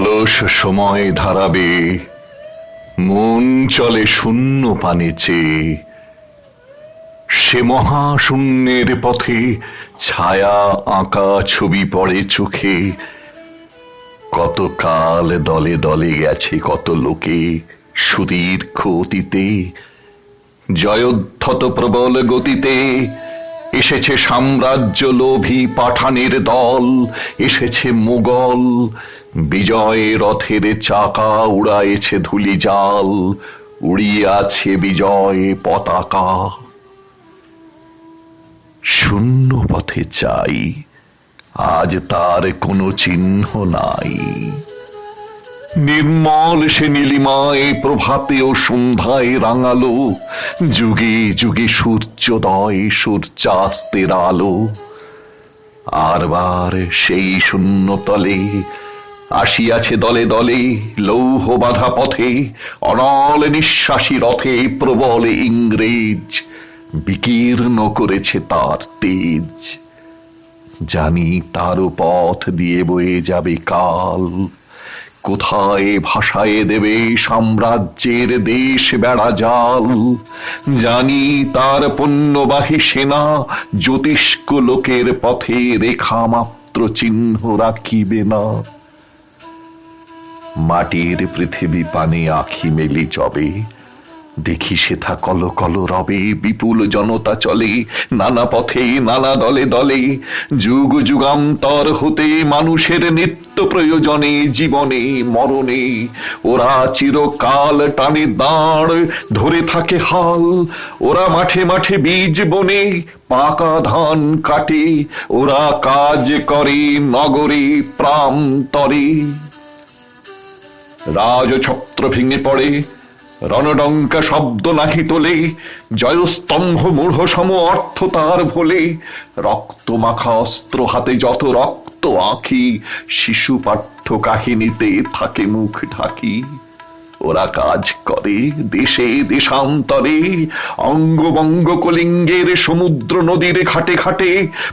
অলস সময় ধারাবে, মন চলে শূন্য পানে চেয়ে। সে মহাশূন্যের পথে ছায়া আঁকা ছবি পড়ে চোখে। কত কাল দলে দলে গেছে, কত লোকে সুদীর্ঘ অতীতে, জয়োদ্ধত প্রবল গতিতে এসেছে সাম্রাজ্য লোভী পাঠানের দল, এসেছে মুগল। বিজয় রথের চাকা উড়াইছে ধুলি জাল, উড়িয়ে আছে বিজয় পতাকা। শূন্য পথে চাই, আজ তার কোনো চিহ্ন নাই। নির্মল সে নীলিমায় প্রভাতে ও সন্ধ্যায় রাঙালো যুগে যুগে সূর্যোদয়, সূর্যাস্তের আলো। আরবার সেই শূন্যতলে আসিয়াছে দলে দলে লৌহ বাধা পথে, অনল নিঃশ্বাসী রথে প্রবল ইংরেজ বিকীর্ণ করেছে তার তেজ। জানি তারও পথ দিয়ে বয়ে যাবে কাল। কোথায় ভাষায় দেবে সাম্রাজ্যের দেশ বেড়া জাল? জানি তার পণ্যবাহী সেনা জ্যোতিষ্ক লোকের পথে রেখা মাত্র চিহ্ন রাখিবে না। মাটির পৃথিবী পানে আখি মেলি চবে দেখি সেথা কল কল রবে, বিপুল জনতা চলে, নানা পথে, নানা দলে দলে। যুগ যুগান্তর হতে মানুষের নিত্য প্রয়োজনে, জীবনে, মরণে। ওরা চিরকাল টানে দাঁড়, ধরে থাকে হাল। ওরা মাঠে মাঠে বীজ বনে, পাকা ধান কাটে। ওরা কাজ করে নগরে, প্রান্তরে। রাজছত্র ভেঙে পড়ে রণডঙ্কা শব্দ নাহি তোলে, জয়স্তম্ভ মূঢ় সম অর্থ তার ভোলে, রক্ত মাখা অস্ত্র হাতে যত রক্ত আঁকি শিশু পাঠ্য কাহিনীতে থাকে মুখ ঢাকি। ওরা কাজ করে দেশে, দেশান্তরে অঙ্গবঙ্গ কলিঙ্গের সমুদ্র নদীর ঘাটে ঘাটে,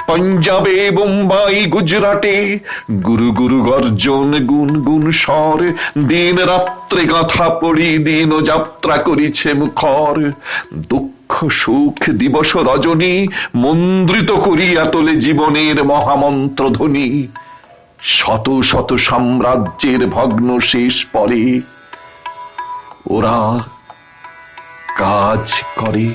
পাঞ্জাবে, বোম্বাই, গুজরাটে। গুরু গুরু গর্জন, গুন গুন স্বর, দিন রাত্রে গাথা পড়ি, দিন যাত্রা করিছে মুখর। দুঃখ সুখ দিবস রজনী, মন্দ্রিত করিয়া তোলে জীবনের মহামন্ত্র ধ্বনি শত শত সাম্রাজ্যের ভগ্ন শেষ পরে ওরা কাজ করে।